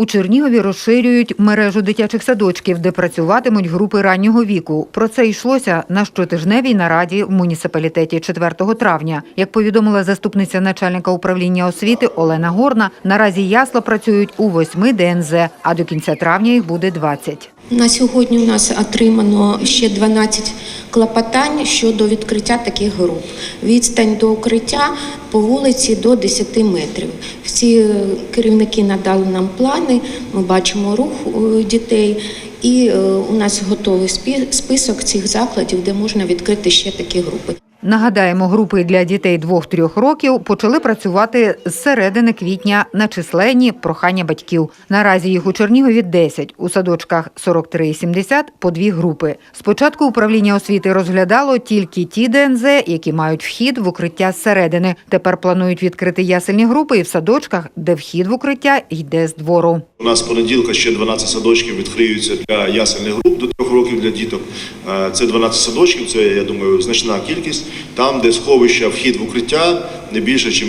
У Чернігові розширюють мережу дитячих садочків, де працюватимуть групи раннього віку. Про це йшлося на щотижневій нараді в муніципалітеті 4 травня. Як повідомила заступниця начальника управління освіти Олена Горна, наразі ясла працюють у восьми ДНЗ, а до кінця травня їх буде 20. На сьогодні у нас отримано ще 12 клопотань щодо відкриття таких груп. Відстань до укриття по вулиці до 10 метрів. Всі е, керівники надали нам плани, ми бачимо рух е, дітей, і е, у нас готовий список цих закладів, де можна відкрити ще такі групи. Нагадаємо, групи для дітей 2-3 років почали працювати з середини квітня на численні прохання батьків. Наразі їх у Чернігові 10, у садочках 43 і 70 по дві групи. Спочатку управління освіти розглядало тільки ті ДНЗ, які мають вхід в укриття зсередини. Тепер планують відкрити ясельні групи і в садочках, де вхід в укриття йде з двору. У нас понеділка ще 12 садочків відкриються для ясельних груп до трьох років для діток. Е, Це 12 садочків, це я думаю значна кількість. Там, де сховище, вхід в укриття не більше, ніж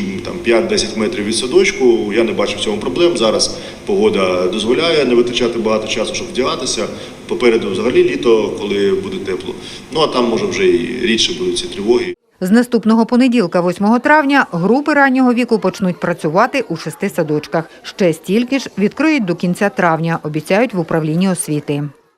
5-10 метрів від садочку. Я не бачу в цьому проблем. Зараз погода дозволяє не витрачати багато часу, щоб вдягатися. Попереду взагалі літо, коли буде тепло. Ну а там може вже і рідше будуть ці тривоги. З наступного понеділка, 8 травня, групи раннього віку почнуть працювати у шести садочках. Ще стільки ж відкриють до кінця травня, обіцяють в управлінні освіти.